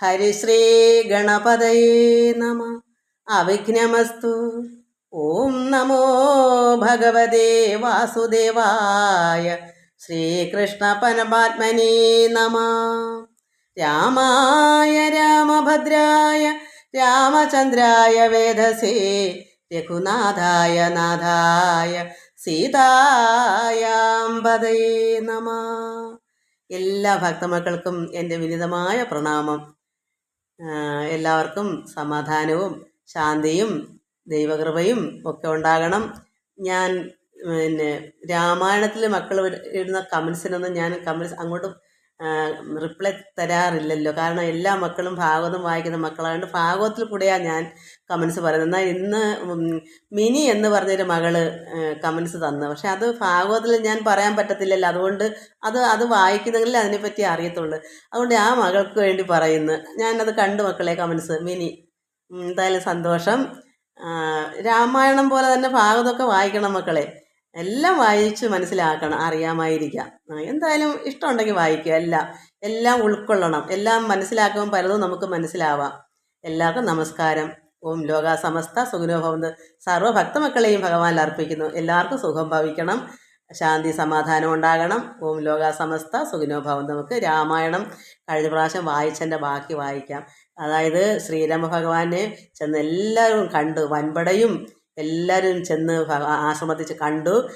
ഹരിശ്രീ ഗണപതയേ നമ അവിഘ്നമസ്തു ഓം നമോ ഭഗവതേ വാസുദേവായ ശ്രീകൃഷ്ണ പരമാത്മനേ നമ രാമായ രാമഭദ്രായ രാമചന്ദ്രായ വേദസേ രഘുനാഥായ നാഥായ സീതായാമ്പതേ നമ എല്ലാ ഭക്തമക്കൾക്കും എന്റെ വിനിതമായ പ്രണാമം. എല്ലാവർക്കും സമാധാനവും ശാന്തിയും ദൈവകൃപയും ഒക്കെ ഉണ്ടാകണം. ഞാൻ പിന്നെ രാമായണത്തിൽ മക്കൾ ഇടുന്ന കമൻസിനൊന്നും ഞാൻ കമൻസ് അങ്ങോട്ട് റിപ്ലൈ തരാറില്ലല്ലോ. കാരണം എല്ലാ മക്കളും ഭാഗവതം വായിക്കുന്ന മക്കളായതുകൊണ്ട് ഭാഗവതത്തിൽ കൂടെയാണ് ഞാൻ കമൻസ് പറയുന്നത്. എന്നാൽ ഇന്ന് മിനി എന്ന് പറഞ്ഞൊരു മകൾ കമൻസ് തന്നു. പക്ഷെ അത് ഭാഗവതത്തിൽ ഞാൻ പറയാൻ പറ്റത്തില്ലല്ലോ. അതുകൊണ്ട് അത് അത് വായിക്കുന്നെങ്കിൽ അതിനെപ്പറ്റി അറിയത്തുള്ളൂ. അതുകൊണ്ട് ആ മകൾക്ക് വേണ്ടി പറയുന്നു. ഞാനത് കണ്ടു മക്കളെ കമൻസ് മിനി എന്തായാലും സന്തോഷം. രാമായണം പോലെ തന്നെ ഭാഗവതമൊക്കെ വായിക്കണം മക്കളെ. എല്ലാം വായിച്ച് മനസ്സിലാക്കണം അറിയാമായിരിക്കാം. എന്തായാലും ഇഷ്ടമുണ്ടെങ്കിൽ വായിക്കുക. എല്ലാം എല്ലാം ഉൾക്കൊള്ളണം. എല്ലാം മനസ്സിലാക്കുമ്പോൾ പലതും നമുക്ക് മനസ്സിലാവാം. എല്ലാവർക്കും നമസ്കാരം. ഓം ലോക സമസ്ത സുഖനോ ഭവന്ത്. സർവ അർപ്പിക്കുന്നു. എല്ലാവർക്കും സുഖം ഭവിക്കണം. ശാന്തി സമാധാനം ഉണ്ടാകണം. ഓം ലോക സമസ്ത നമുക്ക് രാമായണം കഴിഞ്ഞ പ്രാവശ്യം വായിച്ചതിന്റെ ബാക്കി വായിക്കാം. അതായത് ശ്രീരാമ ഭഗവാനെ ചെന്ന് എല്ലാവരും കണ്ട് വൻപടയും എല്ലാവരും ചെന്ന് ആസ്വദിച്ച് കണ്ടു.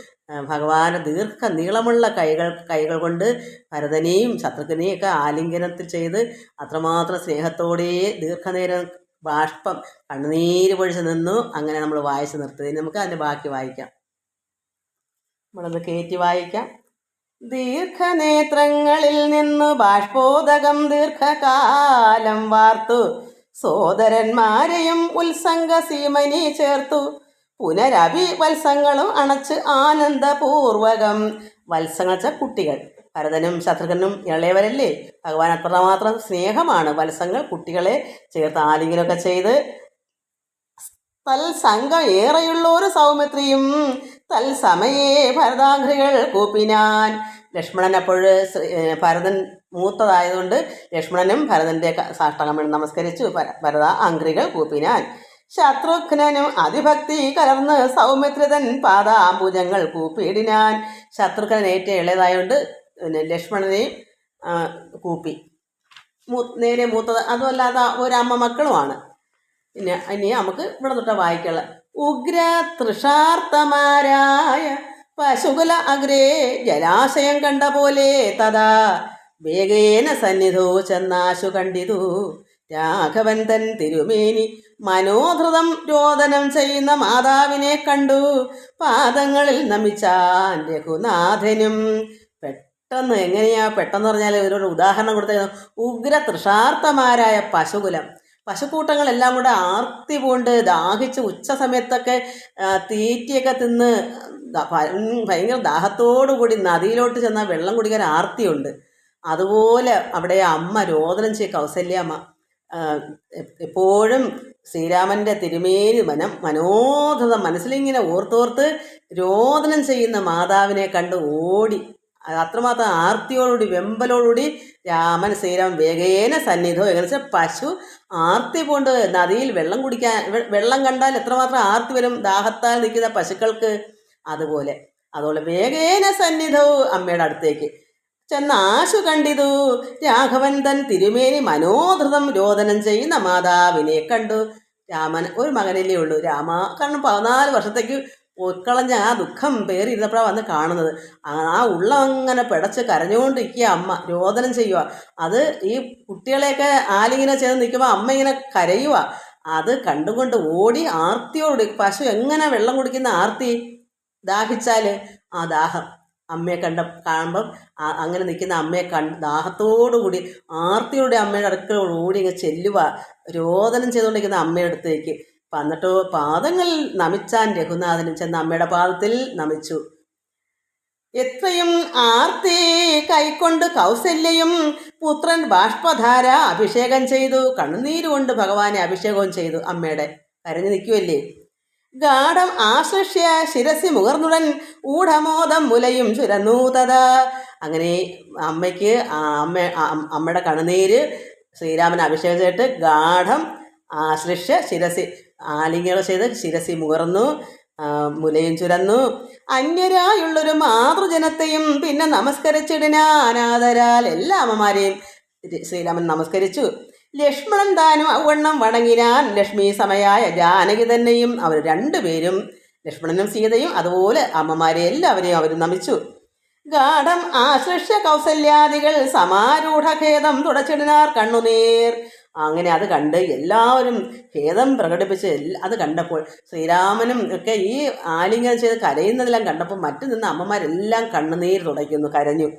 ഭഗവാന് ദീർഘ നീളമുള്ള കൈകൾ കൈകൾ കൊണ്ട് ഭരതനെയും ശത്രുഘ്നെയും ഒക്കെ ആലിംഗനത്തിൽ ചെയ്ത് അത്രമാത്രം സ്നേഹത്തോടെ ദീർഘനേരം ബാഷ്പം കണ്ണുനീര് പൊഴിച്ച് നിന്നു. അങ്ങനെ നമ്മൾ വായിച്ച് നിർത്തി നമുക്ക് അതിന്റെ ബാക്കി വായിക്കാം. നമ്മളത് കയറ്റി വായിക്കാം. ദീർഘനേത്രങ്ങളിൽ നിന്നു ബാഷ്പോദകം ദീർഘകാലം വാർത്തു. സോദരന്മാരെയും ഉത്സംഗ സീമനി ചേർത്തു. പുനരഭി വത്സങ്ങളും അണച്ച് ആനന്ദപൂർവകം. വത്സങ്ങൾ വെച്ചാൽ കുട്ടികൾ. ഭരതനും ശത്രുഘ്നും ഇളയവരല്ലേ? ഭഗവാൻ അത്രമാത്രം സ്നേഹമാണ് വത്സങ്ങൾ കുട്ടികളെ ചേർത്ത് ആലിംഗനൊക്കെ ചെയ്ത് തൽസംഗം ഏറെയുള്ള ഒരു സൗമിത്രിയും തൽസമയേ ഭരതാഗ്രികൾ കൂപ്പിനാൻ. ലക്ഷ്മണൻ അപ്പോൾ ഭരതൻ മൂത്തതായതുകൊണ്ട് ലക്ഷ്മണനും ഭരതന്റെ സാഷ്ടാംഗം നമസ്കരിച്ചു. ഭര- ഭരത അങ്ക്രികൾ കൂപ്പിനാൻ. ശത്രുഘ്നനും അതിഭക്തി കലർന്ന് സൗമിത്രിതൻ പാദാംബുജങ്ങൾ കൂപ്പിയിടിനാൻ ശത്രുഘ്നൻ ഏറ്റവും ഇളയതായതുകൊണ്ട് പിന്നെ ലക്ഷ്മണനെയും കൂപ്പി. മൂ നേരെ മൂത്തത് അതുമല്ലാതെ ഒരമ്മ മക്കളുമാണ്. പിന്നെ ഇനി നമുക്ക് ഇവിടെ തൊട്ട് വായിക്കുള്ള ഉഗ്ര തൃഷാർത്ഥമാരായ പശുകുല അഗ്രേ ജലാശയം കണ്ട പോലെ തഥാ വേഗേന സന്നിധോ ചെന്നാശു കണ്ടിതു. രാഘവൻ തൻ തിരുമേനി മനോധൃതം രോദനം ചെയ്യുന്ന മാതാവിനെ കണ്ടു. പാദങ്ങളിൽ നമിച്ചാൻ രഘുനാഥനും. പെട്ടെന്ന് എങ്ങനെയാ? പെട്ടെന്ന് പറഞ്ഞാൽ ഇവരോട് ഉദാഹരണം കൊടുത്തു ഉഗ്ര തൃഷാർത്ഥമാരായ പശുകുലം. പശുക്കൂട്ടങ്ങളെല്ലാം കൂടെ ആർത്തി പൂണ്ട് ദാഹിച്ച് ഉച്ച സമയത്തൊക്കെ തീറ്റിയൊക്കെ തിന്ന് ഭയങ്കര ദാഹത്തോടു കൂടി നദിയിലോട്ട് ചെന്നാൽ വെള്ളം കുടിക്കാൻ ആർത്തിയുണ്ട്. അതുപോലെ അവിടെ അമ്മ രോദനം ചെയ്യ കൗസല്യമ്മ എപ്പോഴും ശ്രീരാമന്റെ തിരുമേനി മനം മനോധത മനസ്സിലിങ്ങനെ ഓർത്തോർത്ത് രോദനം ചെയ്യുന്ന മാതാവിനെ കണ്ട് ഓടി. അത്രമാത്രം ആർത്തിയോടുകൂടി വെമ്പലോടുകൂടി രാമൻ ശ്രീരാമൻ വേഗേന സന്നിധോ. എങ്ങനെ പശു ആർത്തി കൊണ്ട് നദിയിൽ വെള്ളം കുടിക്കാൻ വെള്ളം കണ്ടാൽ എത്രമാത്രം ആർത്തി വരും ദാഹത്താൽ നിൽക്കുന്ന പശുക്കൾക്ക് അതുപോലെ. അതുപോലെ വേഗേന സന്നിധവും അമ്മയുടെ അടുത്തേക്ക്. ചെന്ന് ആശു കണ്ടിതു. രാഘവൻ തൻ തിരുമേനി മനോധൃതം രോദനം ചെയ്യുന്ന മാതാവിനെ കണ്ടു. രാമൻ ഒരു മകനല്ലേ ഉള്ളൂ. രാമ കാരണം പതിനാല് വർഷത്തേക്ക് ഉൾക്കളഞ്ഞ ആ ദുഃഖം പേറിയിരുന്നപ്പോഴാണ് വന്ന് കാണുന്നത്. ആ ഉള്ള അങ്ങനെ പിടച്ച് കരഞ്ഞുകൊണ്ടിരിക്കുക അമ്മ രോദനം ചെയ്യുക. അത് ഈ കുട്ടികളെയൊക്കെ ആലിങ്ങനെ ചേർന്ന് നിൽക്കുമ്പോൾ അമ്മ ഇങ്ങനെ കരയുക അത് കണ്ടുകൊണ്ട് ഓടി ആർത്തിയോട് പശു എങ്ങനെ വെള്ളം കുടിക്കുന്ന ആർത്തി ദാഹിച്ചാൽ ആ ദാഹം. അമ്മയെ കണ്ട കാണുമ്പം അങ്ങനെ നിൽക്കുന്ന അമ്മയെ കണ്ട് ദാഹത്തോടുകൂടി ആർത്തിയോടെ അമ്മയുടെ അടുക്കളോട് ഓടി ഇങ്ങനെ ചെല്ലുക രോദനം ചെയ്തുകൊണ്ടിരിക്കുന്ന അമ്മയുടെ അടുത്തേക്ക്. എന്നിട്ട് പാദങ്ങളിൽ നമിച്ചാൻ രഘുനാഥനും ചെന്ന് അമ്മയുടെ പാദത്തിൽ നമിച്ചു. എത്രയും ആർത്തി കൈക്കൊണ്ട് കൗസല്യയും പുത്രൻ ബാഷ്പധാര അഭിഷേകം ചെയ്തു. കണ്ണുനീരുകൊണ്ട് ഭഗവാനെ അഭിഷേകവും ചെയ്തു അമ്മയുടെ. കരഞ്ഞു നിൽക്കുമല്ലേ ഗാഠം ആശ്ലിഷ്യ ശിരസി മുകർന്നുടൻ ഊഢമോദം മുലയും ചുരന്നൂതത അങ്ങനെ അമ്മയ്ക്ക് അമ്മ അമ്മയുടെ കണ്ണുനീര് ശ്രീരാമൻ അഭിഷേകം ചെയ്തിട്ട് ഗാഠം ആശ്ലിഷ്യ ശിരസി ആലിംഗനം ചെയ്ത് ശിരസി മുകർന്നു മുലയും ചുരന്നു. അന്യരായുള്ളൊരു മാതൃജനത്തെയും പിന്നെ നമസ്കരിച്ചിടിനാനാദരാൽ എല്ലാ അമ്മമാരെയും ശ്രീരാമൻ നമസ്കരിച്ചു. ലക്ഷ്മണൻ താനും അവണ്ണം വണങ്ങിനാൻ ലക്ഷ്മി സമയായ ജാനകി തന്നെയും അവർ രണ്ടുപേരും ലക്ഷ്മണനും സീതയും അതുപോലെ അമ്മമാരെ എല്ലാവരെയും അവർ നമിച്ചു. ഗാഠം ആശ്ലിഷ കൗസല്യാദികൾ സമാരൂഢ ഖേദം തുടച്ചിടിനാർ കണ്ണുനീർ. അങ്ങനെ അത് കണ്ട് എല്ലാവരും ഖേദം പ്രകടിപ്പിച്ച് അത് കണ്ടപ്പോൾ ശ്രീരാമനും ഒക്കെ ഈ ആലിംഗനം ചെയ്ത് കരയുന്നതെല്ലാം കണ്ടപ്പോൾ മറ്റു നിന്ന് അമ്മമാരെല്ലാം കണ്ണുനീർ തുടയ്ക്കുന്നു കരഞ്ഞു.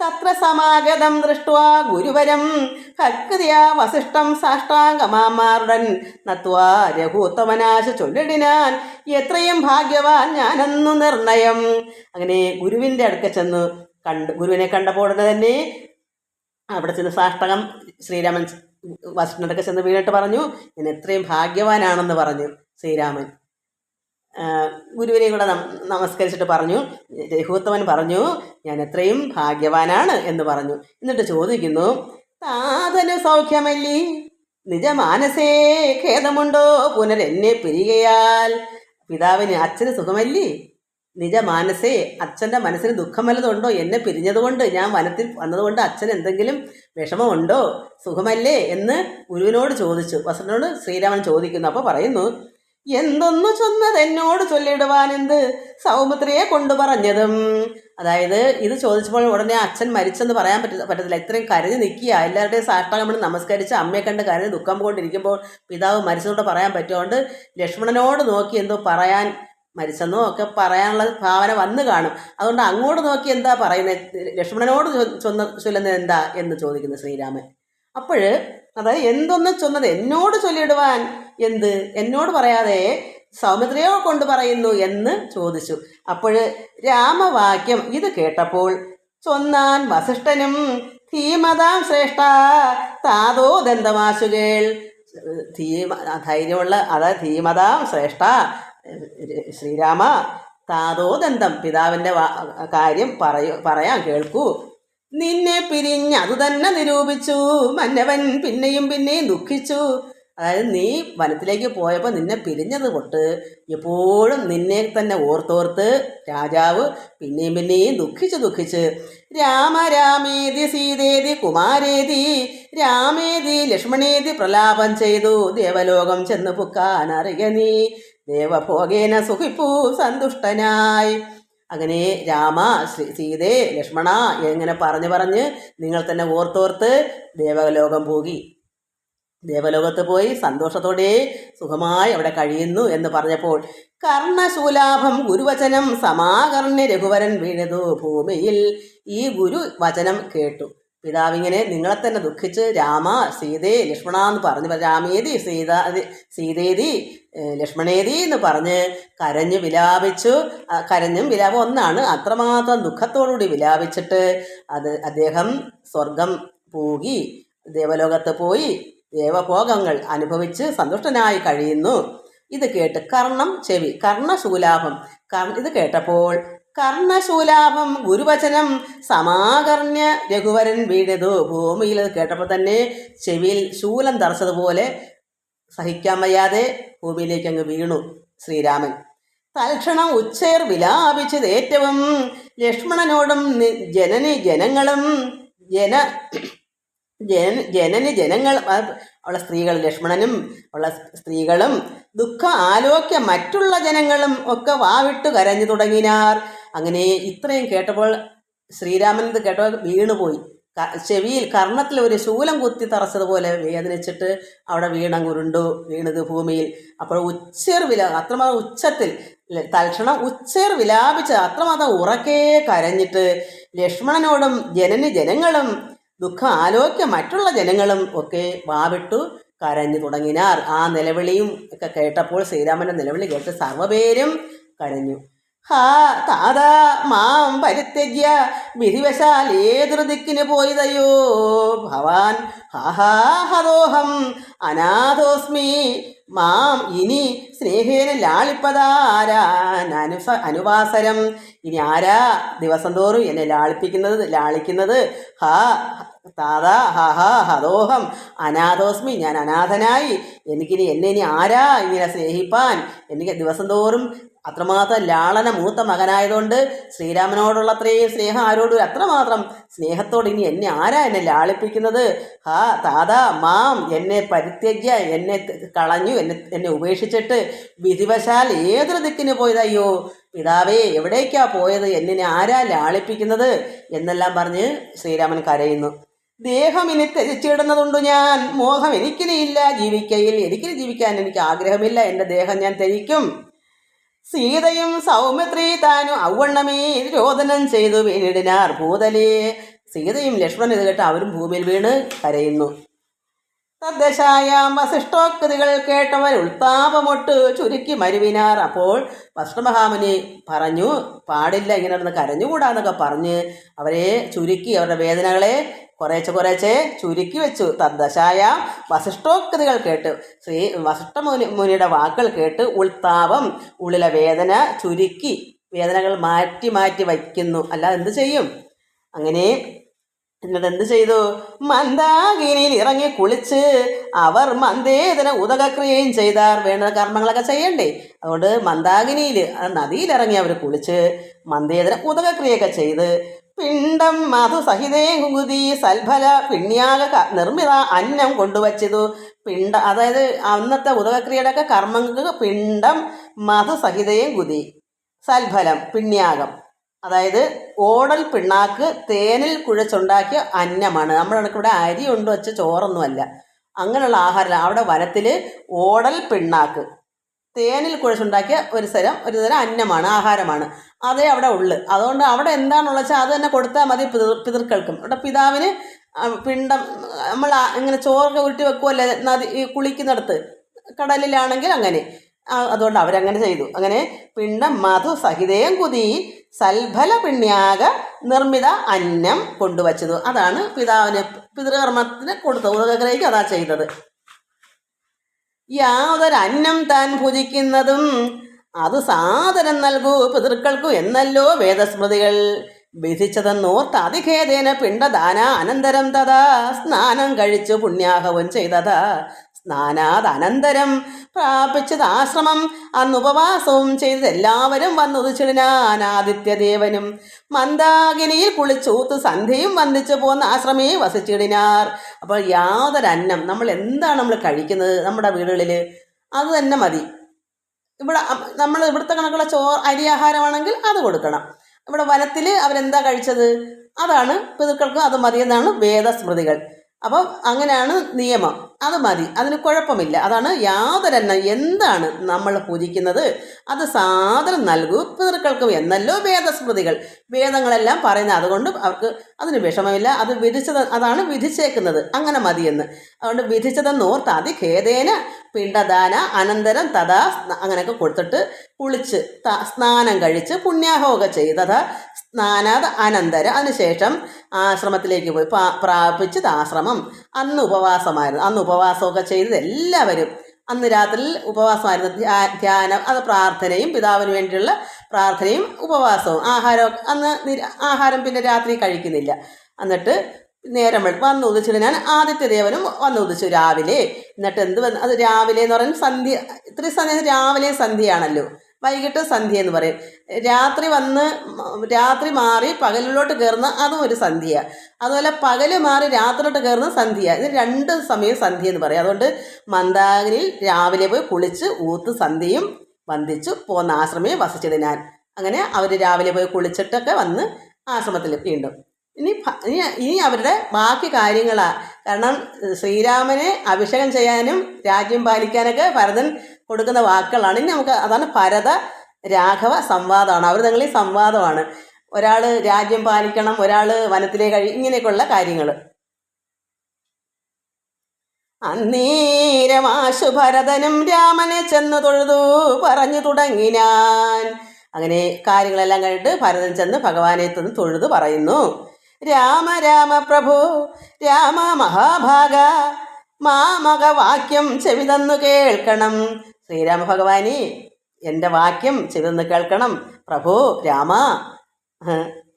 തത്ര സമാഗതം ദൃഷ്ട്വാ ഗുരുവരം. ഭക്തിയാ വസിഷ്ഠം സാഷ്ടാംഗമാമാറുടൻ നത്വാ രഘുത്തമനാശ ചൊല്ലിടിനാൻ. എത്രയും ഭാഗ്യവാൻ ഞാനെന്നു നിർണയം. അങ്ങനെ ഗുരുവിന്റെ അടുക്ക ചെന്ന് കണ്ട് ഗുരുവിനെ കണ്ടപ്പോൾ തന്നെ അവിടെ ചെന്ന് സാഷ്ടകം ശ്രീരാമൻ വസിഷ്ഠനടുക്ക ചെന്ന് വീണിട്ട് പറഞ്ഞു ഞാൻ എത്രയും ഭാഗ്യവാനാണെന്ന് പറഞ്ഞു ശ്രീരാമൻ. ഗുരുവിനെയും കൂടെ നമസ്കരിച്ചിട്ട് പറഞ്ഞു. രഘുത്തമൻ പറഞ്ഞു ഞാൻ എത്രയും ഭാഗ്യവാനാണ് എന്ന് പറഞ്ഞു. എന്നിട്ട് ചോദിക്കുന്നു താതന് സൗഖ്യമല്ലി നിജമാനസേ ഖേദമുണ്ടോ? പുനരെന്നെ പിരികയാൽ പിതാവിന് അച്ഛന് സുഖമല്ലേ? നിജമാനസേ അച്ഛന്റെ മനസ്സിന് ദുഃഖം വല്ലതുണ്ടോ? എന്നെ പിരിഞ്ഞതുകൊണ്ട് ഞാൻ വനത്തിൽ വന്നതുകൊണ്ട് അച്ഛൻ എന്തെങ്കിലും വിഷമമുണ്ടോ? സുഖമല്ലേ? എന്ന് ഗുരുവിനോട് ചോദിച്ചു. വസന്തനോട് ശ്രീരാമൻ ചോദിക്കുന്നു. അപ്പോൾ പറയുന്നു എന്തൊന്നു ചൊന്നത് എന്നോട് ചൊല്ലിടുവാൻ എന്ത് സൗമിത്രിയെ കൊണ്ടു പറഞ്ഞതും. അതായത് ഇത് ചോദിച്ചപ്പോൾ ഉടനെ അച്ഛൻ മരിച്ചെന്ന് പറയാൻ പറ്റ പറ്റത്തില്ല. ഇത്രയും കരഞ്ഞു നിൽക്കുക. എല്ലാവരുടെയും സാഷ്ടാംഗം നമസ്കരിച്ച് അമ്മയെ കണ്ട് കരഞ്ഞ് ദുഃഖം കൊണ്ടിരിക്കുമ്പോൾ പിതാവ് മരിച്ചതുകൊണ്ട് പറയാൻ പറ്റുകൊണ്ട് ലക്ഷ്മണനോട് നോക്കി എന്തോ പറയാൻ മരിച്ചെന്നോ ഒക്കെ പറയാനുള്ള ഭാവന വന്നു കാണും. അതുകൊണ്ട് അങ്ങോട്ട് നോക്കി എന്താ പറയുന്നത് ലക്ഷ്മണനോട് ചൊന്ന ചൊല്ലുന്നത് എന്താ എന്ന് ചോദിക്കുന്നു ശ്രീരാമൻ. അപ്പോൾ അതായത് എന്തൊന്ന് ചൊന്നത് എന്നോട് ചൊല്ലിടുവാൻ എന്ത്? എന്നോട് പറയാതെ സൗമിത്രയോ കൊണ്ട് പറയുന്നു എന്ന് ചോദിച്ചു. അപ്പോൾ രാമവാക്യം ഇത് കേട്ടപ്പോൾ ചൊന്നാൻ വസിഷ്ഠനും ധീമതാം ശ്രേഷ്ഠ താതോ ദന്തമാശുകേൾ ധീമ ധൈര്യമുള്ള അതായത് ധീമതാം ശ്രേഷ്ഠ ശ്രീരാമ താതോ ദന്തം പിതാവിന്റെ കാര്യം പറയൂ പറയാൻ കേൾക്കൂ. നിന്നെ പിരിഞ്ഞ് അത് തന്നെ നിരൂപിച്ചു. മന്നവൻ പിന്നെയും പിന്നെയും ദുഃഖിച്ചു. അതായത് നീ വനത്തിലേക്ക് പോയപ്പോൾ നിന്നെ പിരിഞ്ഞത് തൊട്ട് എപ്പോഴും നിന്നെ തന്നെ ഓർത്തോർത്ത് രാജാവ് പിന്നെയും പിന്നെയും ദുഃഖിച്ച് ദുഃഖിച്ച് രാമ രാമേതി സീതേതി കുമാരേതി രാമേതി ലക്ഷ്മണേതി പ്രലാപം ചെയ്തു ദേവലോകം ചെന്ന് പുക്കാൻ അറിയ നീ ദേവഭോഗേന സുഖിപ്പൂ സന്തുഷ്ടനായി. അങ്ങനെ രാമ ശ്രീ സീതേ ലക്ഷ്മണ എങ്ങനെ പറഞ്ഞു പറഞ്ഞ് നിങ്ങൾ തന്നെ ഓർത്തോർത്ത് ദേവലോകം പോകി ദേവലോകത്ത് പോയി സന്തോഷത്തോടെ സുഖമായി അവിടെ കഴിയുന്നു എന്ന് പറഞ്ഞപ്പോൾ കർണശൂലാഭം ഗുരുവചനം സമാകർണ്യ രഘുവരൻ വീണതു ഭൂമിയിൽ. ഈ ഗുരു വചനം കേട്ടു. പിതാവിങ്ങനെ നിങ്ങളെ തന്നെ ദുഃഖിച്ച് രാമ സീതേ ലക്ഷ്മണ എന്ന് പറഞ്ഞു രാമേതി സീത സീതേതി ലക്ഷ്മണേതി എന്ന് പറഞ്ഞ് കരഞ്ഞു വിലാപിച്ചു. കരഞ്ഞും വിലാപം ഒന്നാണ്. അത്രമാത്രം ദുഃഖത്തോടുകൂടി വിലാപിച്ചിട്ട് അത് അദ്ദേഹം സ്വർഗം പോകി ദേവലോകത്ത് പോയി. ദേവഭോഗങ്ങൾ അനുഭവിച്ച് സന്തുഷ്ടനായി കഴിയുന്നു. ഇത് കേട്ട് കർണം ചെവി കർണശൂലാഭം. കർ ഇത് കേട്ടപ്പോൾ കർണശൂലാഭം ഗുരുവചനം സമാകർണ്യ രഘുവരൻ വീണതു ഭൂമിയിൽ കേട്ടപ്പോൾ തന്നെ ചെവിയിൽ ശൂലം തറച്ചതുപോലെ സഹിക്കാൻ വയ്യാതെ ഭൂമിയിലേക്ക് അങ്ങ് വീണു ശ്രീരാമൻ. തൽക്ഷണം ഉച്ചേർ വിലാപിച്ചത് ഏറ്റവും ലക്ഷ്മണനോടും ജനനി ജനങ്ങളും ജന ജന ജനനി ജനങ്ങൾ ഉള്ള സ്ത്രീകൾ ലക്ഷ്മണനും ഉള്ള സ്ത്രീകളും ദുഃഖ ആലോക്യ മറ്റുള്ള ജനങ്ങളും ഒക്കെ വാവിട്ട് കരഞ്ഞു തുടങ്ങിനാർ. അങ്ങനെ ഇത്രയും കേട്ടപ്പോൾ ശ്രീരാമൻ ഇത് കേട്ടപ്പോൾ വീണുപോയി. ചെവിയിൽ കർണത്തിൽ ഒരു ശൂലം കുത്തി തറച്ചതുപോലെ വേദനിച്ചിട്ട് അവിടെ വീണങ്ങുരുണ്ടു വീണത് ഭൂമിയിൽ. അപ്പോൾ ഉച്ചേർ വില അത്രമാത്രം ഉച്ചത്തിൽ തൽക്ഷണം ഉച്ചേർ വിലാപിച്ച് അത്രമാത്രം ഉറക്കേ കരഞ്ഞിട്ട് ലക്ഷ്മണനോടും ജനനി ജനങ്ങളും ദുഃഖം ആലോചിക്കാൻ മറ്റുള്ള ജനങ്ങളും ഒക്കെ വാവിട്ടു കരഞ്ഞു തുടങ്ങിനാർ. ആ നിലവിളിയും ഒക്കെ കേട്ടപ്പോൾ ശ്രീരാമന്റെ നിലവിളി കേട്ട് സർവപേരും കരഞ്ഞു. ഹാ താതാ മാം പരിത്യജ്യ വിധിവശാൽ ഏതൊരു ദിക്കിന് പോയതയോ ഭവാൻ ഹാഹാ ഹതോഹം. അനാഥോസ്മി. മാം ഇനി സ്നേഹേന ലാളിപ്പതാരാൻ അനുസ അനുവാസരം. ഇനി ആരാ ദിവസം തോറും എന്നെ ലാളിപ്പിക്കുന്നത് ലാളിക്കുന്നത്? ഹാ താതാ ഹാഹാ ഹതോഹം. അനാഥോസ്മി ഞാൻ അനാഥനായി. എനിക്കിനി എന്നെ ഇനി ആരാ ഇങ്ങനെ സ്നേഹിപ്പാൻ? എനിക്ക് ദിവസം തോറും അത്രമാത്രം ലാളന മൂത്ത മകനായതുകൊണ്ട് ശ്രീരാമനോടുള്ള അത്രയും സ്നേഹം ആരോടും അത്രമാത്രം സ്നേഹത്തോട് ഇനി എന്നെ ആരാ എന്നെ ലാളിപ്പിക്കുന്നത്? ഹാ താതാ മാം എന്നെ പരിത്യജ്യ എന്നെ കളഞ്ഞു എന്നെ എന്നെ ഉപേക്ഷിച്ചിട്ട് വിധിവശാൽ ഏതൊരു ദിക്കിന് പോയതയ്യോ? പിതാവേ എവിടേക്കാ പോയത്? എന്നെ ആരാ ലാളിപ്പിക്കുന്നത്? എന്നെല്ലാം പറഞ്ഞ് ശ്രീരാമൻ കരയുന്നു. ദേഹം ഇനി ത്യജിച്ചിടുന്നതുണ്ട് ഞാൻ. മോഹം എനിക്കിനിയില്ല ജീവിക്കയിൽ. എനിക്കിനി ജീവിക്കാൻ എനിക്ക് ആഗ്രഹമില്ല. എന്റെ ദേഹം ഞാൻ ത്യജിക്കും. സീതയും സൗമിത്രി താനും ഔവണ്ണമേ രോദനം ചെയ്തു വീണിടിനാർ ഭൂതലേ. സീതയും ലക്ഷ്മണൻ ഇത് കേട്ട് അവരും ഭൂമിയിൽ വീണ് കരയുന്നു. തദ്ദേശായാം വസിഷ്ഠോക്തികൾ കേട്ടവർ ഉൾത്താപമൊട്ട് ചുരുക്കി മരുവിനാർ. അപ്പോൾ വസിഷ്ഠമഹാമുനി പറഞ്ഞു പാടില്ല ഇങ്ങനെ നടന്ന് കരഞ്ഞുകൂടാന്നൊക്കെ പറഞ്ഞ് അവരെ ചുരുക്കി അവരുടെ വേദനകളെ കുറേശ്ശെ കുറേച്ചെ ചുരുക്കി വെച്ചു. തദ്ദശായ വസിഷ്ഠോക്തികൾ കേട്ട് ശ്രീ വസിഷ്ഠ മുനി മുനിയുടെ വാക്കുകൾ കേട്ട് ഉൾത്താപം ഉള്ളിലെ വേദന ചുരുക്കി വേദനകൾ മാറ്റി മാറ്റി വയ്ക്കുന്നു. അല്ലാതെ എന്ത് ചെയ്യും? അങ്ങനെ എന്നിട്ട് എന്ത് ചെയ്തു? മന്ദാകിനിയിൽ ഇറങ്ങി കുളിച്ച് അവർ മന്ദേതന ഉദകക്രിയയും ചെയ്താർ. വേണ്ട കർമ്മങ്ങളൊക്കെ ചെയ്യണ്ടേ. അതുകൊണ്ട് മന്ദാകിനിയിൽ നദിയിൽ ഇറങ്ങി അവർ കുളിച്ച് മന്ദേതന ഉദകക്രിയൊക്കെ ചെയ്ത് പിണ്ടം മധു സഹിതേ കുകുതി സൽഫല പിണ്യാക നിർമ്മിത അന്നം കൊണ്ടുവച്ചതു. പിണ്ട അതായത് അന്നത്തെ ഉദകക്രിയയുടെ ഒക്കെ കർമ്മങ്ങൾക്ക് പിണ്ടം മധുസഹിതയും കുതി. സൽഫലം പിണ്യാകം. അതായത് ഓടൽ പിണ്ണാക്ക് തേനിൽ കുഴച്ചുണ്ടാക്കിയ അന്നമാണ്. നമ്മുടെ ഇവിടെ അരി കൊണ്ട് വെച്ച ചോറൊന്നുമല്ല. അങ്ങനെയുള്ള ആഹാരം അവിടെ വനത്തിൽ ഓടൽ പിണ്ണാക്ക്. തേനിൽ കുഴച്ചുണ്ടാക്കിയ ഒരു തരം ഒരു തരം അന്നമാണ് ആഹാരമാണ്. അതേ അവിടെ ഉള്ളു. അതുകൊണ്ട് അവിടെ എന്താണെന്ന് വെച്ചാൽ അത് തന്നെ കൊടുത്താൽ മതി പിതൃ പിതൃക്കൾക്കും. അവിടെ പിതാവിന് പിണ്ടം നമ്മൾ ഇങ്ങനെ ചോറൊക്കെ ഉരുട്ടി വെക്കുമല്ലേ നദി ഈ കുളിക്കുന്നിടത്ത്. കടലിലാണെങ്കിൽ അങ്ങനെ. അതുകൊണ്ട് അവരങ്ങനെ ചെയ്തു. അങ്ങനെ പിണ്ടം മധു സഹിതയം കുതി സൽഫല പിണ്യാക നിർമ്മിത അന്നം കൊണ്ടുവച്ചത്. അതാണ് പിതാവിന് പിതൃകർമ്മത്തിന് കൊടുത്തത്. ഉദകഗ്രഹിക്ക് അതാ ചെയ്തത്. യാതൊരു അന്നം താൻ ഭുജിക്കുന്നതും അത് സാധനം നൽകൂ പിതൃക്കൾക്കു എന്നല്ലോ വേദസ്മൃതികൾ. വിധിച്ചതെന്നോർത്ത് അതിഖേദേന പിണ്ടദാന അനന്തരം തഥാ സ്നാനം കഴിച്ചു പുണ്യാഹവും ചെയ്തതാ. സ്നാനാത് അനന്തരം പ്രാപിച്ചത് ആശ്രമം അന്ന് ഉപവാസവും ചെയ്തത് എല്ലാവരും വന്നുദിച്ചിടിനാൻ ആദിത്യദേവനും മന്ദാകിനിയിൽ കുളിച്ചൂത്ത് സന്ധ്യയും വന്ദിച്ചു പോകുന്ന ആശ്രമേ വസിച്ചിടിനാർ. അപ്പോൾ യാതൊരു അന്നം നമ്മൾ എന്താണ് നമ്മൾ കഴിക്കുന്നത് നമ്മുടെ വീടുകളിൽ? അത് തന്നെ മതി. ഇവിടെ നമ്മൾ ഇവിടുത്തെ കണക്കുള്ള ചോ അരി ആഹാരമാണെങ്കിൽ അത് കൊടുക്കണം. ഇവിടെ വനത്തിൽ അവരെന്താ കഴിച്ചത്? അതാണ് പിതൃക്കൾക്ക് അത് മതിയെന്നാണ് വേദസ്മൃതികൾ. അപ്പം അങ്ങനെയാണ് നിയമം. അത് മതി. അതിന് കുഴപ്പമില്ല. അതാണ് യാതൊരെണ്ണം എന്താണ് നമ്മൾ പൂജിക്കുന്നത്? അത് സാധനം നൽകൂ. പിതൃക്കൾക്കും എന്നല്ലോ വേദസ്മൃതികൾ. വേദങ്ങളെല്ലാം പറയുന്നത് അതുകൊണ്ട് അവർക്ക് അതിന് വിഷമമില്ല. അത് വിധിച്ചത് അതാണ് വിധിച്ചേക്കുന്നത്. അങ്ങനെ മതിയെന്ന്. അതുകൊണ്ട് വിധിച്ചതെന്ന് ഓർത്ത് അതിഖേദേന പിണ്ടദാന അനന്തരം തഥാ അങ്ങനെയൊക്കെ കൊടുത്തിട്ട് കുളിച്ച് സ്നാനം കഴിച്ച് പുണ്യാഹമൊക്കെ ചെയ്ത് തഥാ സ്നാനാത് അനന്തരം. അതിനുശേഷം ആശ്രമത്തിലേക്ക് പോയി പ്രാ- പ്രാപിച്ചത് ആശ്രമം. അന്ന് ഉപവാസമായിരുന്നു. അന്ന് ഉപവാസമൊക്കെ ചെയ്തത് എല്ലാവരും. അന്ന് രാത്രി ഉപവാസമായിരുന്നു. ധ്യാനം അത് പ്രാർത്ഥനയും പിതാവിന് വേണ്ടിയുള്ള പ്രാർത്ഥനയും ഉപവാസവും. ആഹാരം അന്ന് ആഹാരം പിന്നെ രാത്രി കഴിക്കുന്നില്ല. എന്നിട്ട് നേരം വന്ന് ഉദിച്ചിട്ട് ഞാൻ ആദിത്യദേവനും വന്ന് ഉദിച്ചു രാവിലെ. എന്നിട്ട് എന്ത് അത് രാവിലെ എന്ന് പറയുന്നത് സന്ധ്യ ഇത്രയും സന്ധ്യ രാവിലെ സന്ധ്യയാണല്ലോ. വൈകിട്ട് സന്ധ്യ എന്ന് പറയും. രാത്രി വന്ന് രാത്രി മാറി പകലിലോട്ട് കയറുന്ന അതും ഒരു സന്ധ്യ. അതുപോലെ പകൽ മാറി രാത്രിയിലോട്ട് കയറുന്ന സന്ധ്യ. ഇത് രണ്ട് സമയം സന്ധ്യ എന്ന് പറയും. അതുകൊണ്ട് മന്ദാകിനിയിൽ രാവിലെ പോയി കുളിച്ച് ഊത്ത് സന്ധ്യയും വന്ദിച്ചു. പോന്ന ആശ്രമയെ വസിച്ചതിനാൽ അങ്ങനെ അവർ രാവിലെ പോയി കുളിച്ചിട്ടൊക്കെ വന്ന് ആശ്രമത്തിൽ വീണ്ടും ഇനി ഇനി അവരുടെ ബാക്കി കാര്യങ്ങളാണ് കാരണം ശ്രീരാമനെ അഭിഷേകം ചെയ്യാനും രാജ്യം പാലിക്കാനൊക്കെ ഭരതൻ കൊടുക്കുന്ന വാക്കുകളാണ്. ഇനി നമുക്ക് അതാണ് ഭരത രാഘവ സംവാദമാണ്. അവർ തങ്ങളിൽ സംവാദമാണ്. ഒരാൾ രാജ്യം പാലിക്കണം ഒരാൾ വനത്തിലെ കഴി ഇങ്ങനെയൊക്കെയുള്ള കാര്യങ്ങൾ അന്നേരമാശു ഭരതനും രാമനെ ചെന്നു തൊഴുതു പറഞ്ഞു തുടങ്ങിനാൻ അങ്ങനെ കാര്യങ്ങളെല്ലാം കഴിഞ്ഞിട്ട് ഭരതൻ ചെന്ന് ഭഗവാനെ ചെന്ന് തൊഴുത് പറയുന്നു. രാമ രാമ പ്രഭു രാമ മഹാഭാഗ മാമകവാക്യം ചെവിതന്നു കേൾക്കണം. ശ്രീരാമ ഭഗവാനെ എന്റെ വാക്യം ചെവിതന്ന് കേൾക്കണം. പ്രഭു രാമ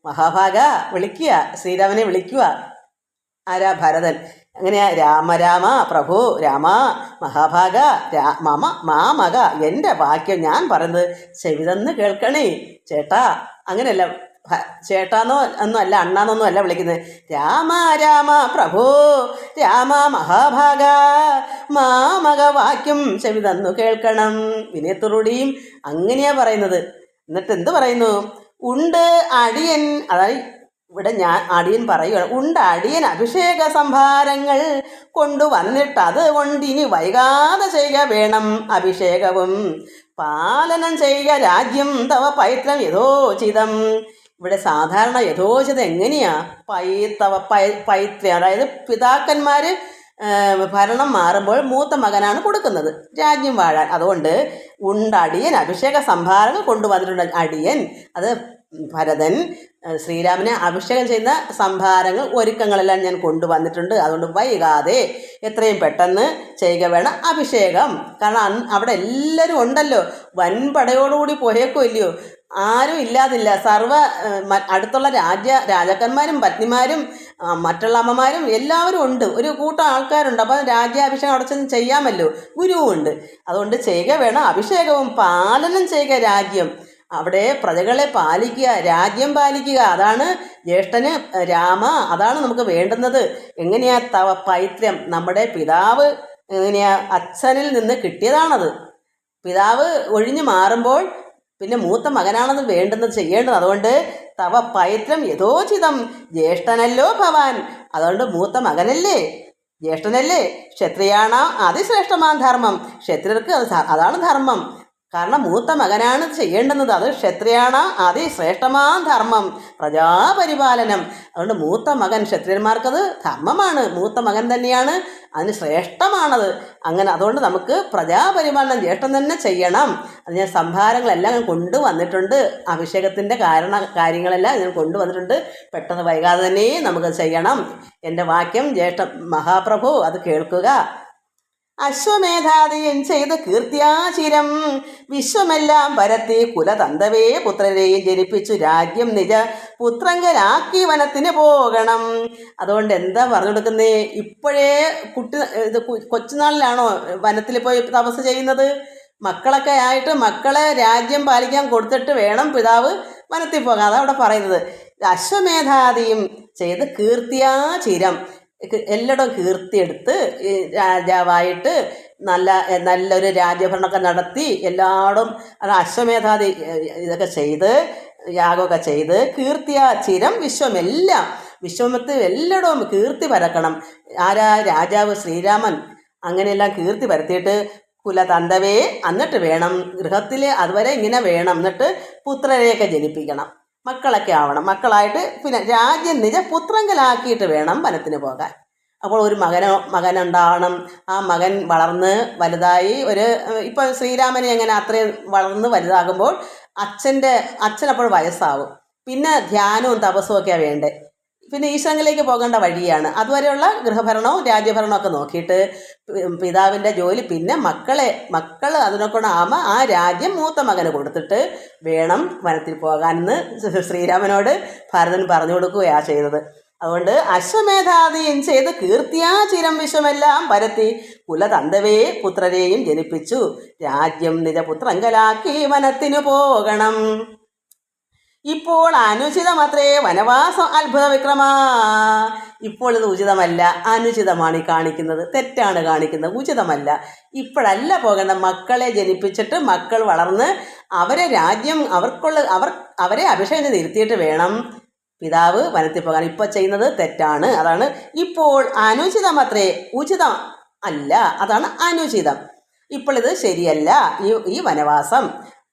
മഹാഭാഗ വിളിക്കുക. ശ്രീരാമനെ വിളിക്കുക. ആരാ ഭരതൻ? അങ്ങനെയാ രാമ രാമ പ്രഭു രാമ മഹാഭാഗ രാ മമ മാമക. എന്റെ വാക്യം ഞാൻ പറയുന്നത് ചെവിതന്ന് കേൾക്കണേ. ചേട്ടാ അങ്ങനെയല്ല. ചേട്ടാന്നോ ഒന്നും അല്ല അണ്ണാന്നൊന്നും അല്ല വിളിക്കുന്നത്. രാമ രാമ പ്രഭു രാമ മഹാഭാഗ മാമകവാക്യം ചെവി തന്നു കേൾക്കണം. വിനയത്തോടുകൂടിയും അങ്ങനെയാ പറയുന്നത്. എന്നിട്ട് എന്ത് പറയുന്നു? ഉണ്ട് അടിയൻ അതായത് ഇവിടെ ഞാൻ അടിയൻ പറയുകയാണ് ഉണ്ട് അടിയൻ അഭിഷേക സംഭാരങ്ങൾ കൊണ്ടുവന്നിട്ട് അത് കൊണ്ടിനി വൈകാതെ ചെയ്യുക വേണം അഭിഷേകവും. പാലനം ചെയ്യുക രാജ്യം തവ പൈത്രം യഥോചിതം. ഇവിടെ സാധാരണ യഥോചിതം എങ്ങനെയാ? പൈത്തവ പൈ പൈത്ര അതായത് പിതാക്കന്മാർ ഭരണം മാറുമ്പോൾ മൂത്ത മകനാണ് കൊടുക്കുന്നത്. രാജ്യം വാഴാൻ. അതുകൊണ്ട് ഉണ്ടടിയൻ അഭിഷേക സംഭാരങ്ങൾ കൊണ്ടുവന്നിട്ടുണ്ട്. അടിയൻ അത് ഭരതൻ ശ്രീരാമനെ അഭിഷേകം ചെയ്യുന്ന സംഭാരങ്ങൾ ഒരുക്കങ്ങളെല്ലാം ഞാൻ കൊണ്ടുവന്നിട്ടുണ്ട്. അതുകൊണ്ട് വൈകാതെ എത്രയും പെട്ടെന്ന് ചെയ്യുക വേണം അഭിഷേകം. കാരണം അവിടെ എല്ലാവരും ഉണ്ടല്ലോ. വൻപടയോടുകൂടി പോയേക്കോ ഇല്ലയോ? ആരും ഇല്ലാതില്ല. സർവ അടുത്തുള്ള രാജ്യ രാജാക്കന്മാരും പത്നിമാരും മറ്റുള്ള അമ്മമാരും എല്ലാവരും ഉണ്ട്. ഒരു കൂട്ടം ആൾക്കാരുണ്ട്. അപ്പം രാജ്യാഭിഷേകം അവിടെ ചെന്ന് ചെയ്യാമല്ലോ? ഗുരുവും ഉണ്ട്. അതുകൊണ്ട് ചെയ്യുക വേണം. അഭിഷേകവും പാലനം ചെയ്യുക രാജ്യം. അവിടെ പ്രജകളെ പാലിക്കുക രാജ്യം പാലിക്കുക. അതാണ് ജ്യേഷ്ഠന് രാമ അതാണ് നമുക്ക് വേണ്ടുന്നത്. എങ്ങനെയാ തവ പൈത്രം നമ്മുടെ പിതാവ് എങ്ങനെയാ അച്ഛനിൽ നിന്ന് കിട്ടിയതാണത്. പിതാവ് ഒഴിഞ്ഞു മാറുമ്പോൾ പിന്നെ മൂത്ത മകനാണെന്ന് വേണ്ടുന്നത് ചെയ്യേണ്ടത് അതുകൊണ്ട് തവ പൈത്രം യഥോചിതം. ജ്യേഷ്ഠനല്ലോ ഭവാൻ. അതുകൊണ്ട് മൂത്ത മകനല്ലേ? ജ്യേഷ്ഠനല്ലേ? ക്ഷത്രിയാണ അതിശ്രേഷ്ഠമാൻ ധർമ്മം. ക്ഷത്രിയർക്ക് അത് അതാണ് ധർമ്മം. കാരണം മൂത്ത മകനാണ് ചെയ്യേണ്ടുന്നത്. അത് ക്ഷത്രിയാണ് അതിശ്രേഷ്ഠമാൻ ധർമ്മം. പ്രജാപരിപാലനം. അതുകൊണ്ട് മൂത്ത മകൻ ക്ഷത്രിയന്മാർക്കത് ധർമ്മമാണ്. മൂത്ത മകൻ തന്നെയാണ് അതിന് ശ്രേഷ്ഠമാണത്. അങ്ങനെ അതുകൊണ്ട് നമുക്ക് പ്രജാപരിപാലനം ജ്യേഷ്ഠം തന്നെ ചെയ്യണം. അത് ഞാൻ സംഭാരങ്ങളെല്ലാം ഞാൻ കൊണ്ടുവന്നിട്ടുണ്ട്. അഭിഷേകത്തിന്റെ കാരണ കാര്യങ്ങളെല്ലാം ഞാൻ കൊണ്ടുവന്നിട്ടുണ്ട്. പെട്ടെന്ന് വൈകാതെ തന്നെ നമുക്ക് ചെയ്യണം. എന്റെ വാക്യം ജ്യേഷ്ഠ മഹാപ്രഭു അത് കേൾക്കുക. അശ്വമേധാദിയൻ ചെയ്ത് കീർത്തിയാചിരം വിശ്വമെല്ലാം പരത്തി കുലതന്തവേ പുത്രരെയും ജനിപ്പിച്ചു രാജ്യം നിജ പുത്രങ്കരാക്കി വനത്തിന് പോകണം. അതുകൊണ്ട് എന്താ പറഞ്ഞു കൊടുക്കുന്നേ? ഇപ്പോഴേ കുട്ടി ഇത് കൊച്ചുനാളിലാണോ വനത്തിൽ പോയി തപസ് ചെയ്യുന്നത്? മക്കളൊക്കെ ആയിട്ട് മക്കളെ രാജ്യം പാലിക്കാൻ കൊടുത്തിട്ട് വേണം പിതാവ് വനത്തിൽ പോകാൻ. അതവിടെ പറയുന്നത്. അശ്വമേധാദിയും ചെയ്ത് കീർത്തിയാചിരം എല്ലായിടവും കീർത്തിയെടുത്ത് രാജാവായിട്ട് നല്ല നല്ലൊരു രാജ്യഭരണമൊക്കെ നടത്തി എല്ലായിടും അശ്വമേധാദി ഇതൊക്കെ ചെയ്ത് യാഗമൊക്കെ ചെയ്ത് കീർത്തിയ ചിരം വിശ്വമെല്ലാം വിശ്വമത്ത് എല്ലായിടവും കീർത്തി പരക്കണം. ആരാ രാജാവ് ശ്രീരാമൻ? അങ്ങനെയെല്ലാം കീർത്തി പരത്തിയിട്ട് കുലതന്തവേ എന്നിട്ട് വേണം ഗൃഹത്തിൽ അതുവരെ ഇങ്ങനെ വേണം എന്നിട്ട് പുത്രരെയൊക്കെ ജനിപ്പിക്കണം. മക്കളൊക്കെ ആവണം. മക്കളായിട്ട് പിന്നെ രാജ്യം നിജ പുത്രങ്കലാക്കിയിട്ട് വേണം വനത്തിന് പോകാൻ. അപ്പോൾ ഒരു മകനോ മകനുണ്ടാവണം. ആ മകൻ വളർന്ന് വലുതായി ഒരു ഇപ്പോൾ ശ്രീരാമനെ എങ്ങനെ അത്രയും വളർന്ന് വലുതാകുമ്പോൾ അച്ഛന്റെ അച്ഛനപ്പോൾ വയസ്സാവും. പിന്നെ ധ്യാനവും തപസ്സും ഒക്കെയാണ് വേണ്ടേ. പിന്നെ ഈശ്വരങ്ങളിലേക്ക് പോകേണ്ട വഴിയാണ്. അതുവരെയുള്ള ഗൃഹഭരണവും രാജ്യഭരണവും ഒക്കെ നോക്കിയിട്ട് പിതാവിന്റെ ജോലി പിന്നെ മക്കളെ മക്കൾ അതിനൊക്കെ ആകുമ്പോൾ ആ രാജ്യം മൂത്ത മകന് കൊടുത്തിട്ട് വേണം വനത്തിൽ പോകാനെന്ന് ശ്രീരാമനോട് ഭാരതൻ പറഞ്ഞു കൊടുക്കുകയാണ് ചെയ്തത്. അതുകൊണ്ട് അശ്വമേധാദിയും ചെയ്ത് കീർത്തിയാ ചിരം വിശ്വമെല്ലാം പരത്തി കുലതന്തവേ പുത്രരെയും ജനിപ്പിച്ചു. രാജ്യം നിജപുത്രങ്കലാക്കി വനത്തിനു പോകണം. ഇപ്പോൾ അനുചിതമത്രേ വനവാസം അത്ഭുത വിക്രമ ഇപ്പോൾ ഇത് ഉചിതമല്ല അനുചിതമാണ് ഈ കാണിക്കുന്നത്. തെറ്റാണ് കാണിക്കുന്നത് ഉചിതമല്ല. ഇപ്പോഴല്ല പോകേണ്ട മക്കളെ ജനിപ്പിച്ചിട്ട് മക്കൾ വളർന്ന് അവരെ രാജ്യം അവർക്കുള്ള അവർ അവരെ അഭിഷേകം നിർത്തിയിട്ട് വേണം പിതാവ് വനത്തിൽ പോകാൻ. ഇപ്പോൾ ചെയ്യുന്നത് തെറ്റാണ് അതാണ്. ഇപ്പോൾ അനുചിതമത്രേ ഉചിതം അല്ല അതാണ് അനുചിതം. ഇപ്പോൾ ഇത് ശരിയല്ല ഈ ഈ വനവാസം.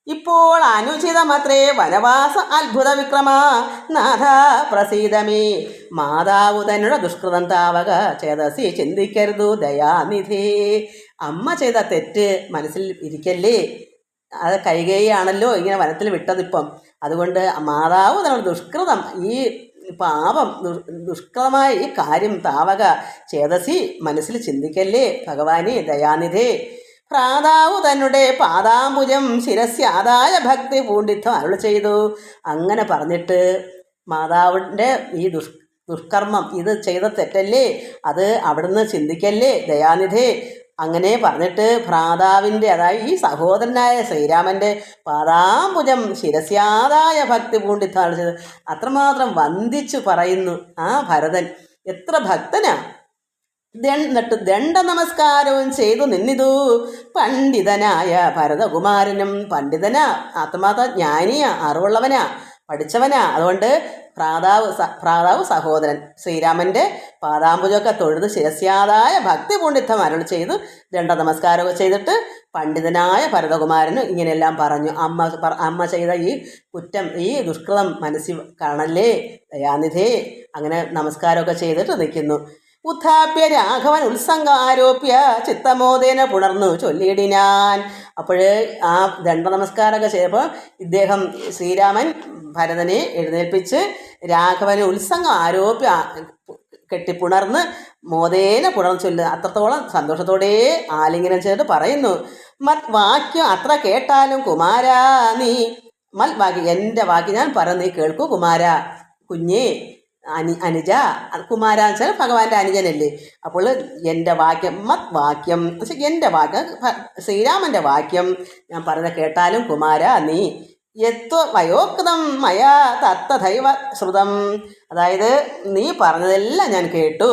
ഇപ്പോൾ അനുചിതമത്രേ വനവാസ അത്ഭുത വിക്രമ. നാഥ പ്രസീതമേ. മാതാവ് തന്നുടെ ദുഷ്കൃതം താവക. ചേതസി ചിന്തിക്കരുതു ദയാനിധി. അമ്മ ചെയ്ത തെറ്റ് മനസ്സിൽ ഇരിക്കല്ലേ? അത് കൈകേയാണല്ലോ ഇങ്ങനെ വനത്തിൽ വിട്ടതിപ്പം അതുകൊണ്ട് മാതാവ് തന്നെ ദുഷ്കൃതം ഈ പാപം ദുഷ്കരമായ ഈ കാര്യം താവക. ചേതസി മനസ്സിൽ ചിന്തിക്കല്ലേ? ഭഗവാനെ ദയാനിധേ. ഭ്രാതാവ് തന്നെ പാദാംബുജം ശിരസ്യാദായ ഭക്തി പൂണ്ടിത്വം അരുൾ ചെയ്തു. അങ്ങനെ പറഞ്ഞിട്ട് മാതാവിന്റെ ഈ ദുഷ് ദുഷ്കർമ്മം ഇത് ചെയ്ത തെറ്റല്ലേ? അത് അവിടുന്ന് ചിന്തിക്കല്ലേ? ദയാനിധേ അങ്ങനെ പറഞ്ഞിട്ട് ഭ്രാതാവിന്റെ അതായത് ഈ സഹോദരനായ ശ്രീരാമന്റെ പാദാംബുജം ശിരസ്യാദായ ഭക്തി പൂണ്ടിത്താളിച്ചത് അത്രമാത്രം വന്ദിച്ചു പറയുന്നു ആ ഭരതൻ. എത്ര ഭക്തനാ? ദൺ- എന്നിട്ട് ദണ്ഡ നമസ്കാരവും ചെയ്തു നിന്നിതു. പണ്ഡിതനായ ഭരതകുമാരനും പണ്ഡിതനാ ആത്മാത ജ്ഞാനിയാ അറിവുള്ളവനാ പഠിച്ചവനാ. അതുകൊണ്ട് ഭ്രാതാവ് ഭ്രാതാവ് സഹോദരൻ ശ്രീരാമന്റെ പാദാംബുജമൊക്കെ തൊഴുത് ശിരസ്യാതായ ഭക്തി പൂണ്ടിത്തം അരുൾ ചെയ്ത് ദണ്ഡ നമസ്കാരമൊക്കെ ചെയ്തിട്ട് പണ്ഡിതനായ ഭരതകുമാരന് ഇങ്ങനെയെല്ലാം പറഞ്ഞു. അമ്മ അമ്മ ചെയ്ത ഈ കുറ്റം ഈ ദുഷ്കൃതം മനസ്സിൽ കാണല്ലേ? ദയാനിധേ. അങ്ങനെ നമസ്കാരമൊക്കെ ചെയ്തിട്ട് നിൽക്കുന്നു. ഉത്ഥാപ്യ രാഘവൻ ഉത്സംഗാരോപ്യ ചിത്തമോദേന പുണർന്നു ചൊല്ലിയിടിനാൻ അപ്പോൾ ആ ദണ്ഡ നമസ്കാരമൊക്കെ ചെയ്തപ്പോൾ ഇദ്ദേഹം ശ്രീരാമൻ ഭരതനെ എഴുന്നേൽപ്പിച്ച് രാഘവന് ഉത്സംഗം ആരോപ്യ കെട്ടിപ്പുണർന്ന് മോദേന പുണർന്ന് ചൊല്ല അത്രത്തോളം സന്തോഷത്തോടെ ആലിംഗനം ചെയ്തിട്ട് പറയുന്നു മത് വാക്യം അത്ര കേട്ടാലും കുമാരാ നീ. മൽ വാക്യം എന്റെ വാക്യം ഞാൻ പറഞ്ഞു നീ കേൾക്കൂ കുമാര. കുഞ്ഞേ അനി അനുജ കുമാര എന്ന് വെച്ചാൽ ഭഗവാന്റെ അനുജനല്ലേ? അപ്പോൾ എന്റെ വാക്യം മത് വാക്യം വെച്ചാൽ എന്റെ വാക്യം ശ്രീരാമന്റെ വാക്യം ഞാൻ പറഞ്ഞ കേട്ടാലും കുമാര നീ എത്വ വയോക്തം മയ തത്തദൈവ ശ്രുതം. അതായത് നീ പറഞ്ഞതെല്ലാം ഞാൻ കേട്ടു.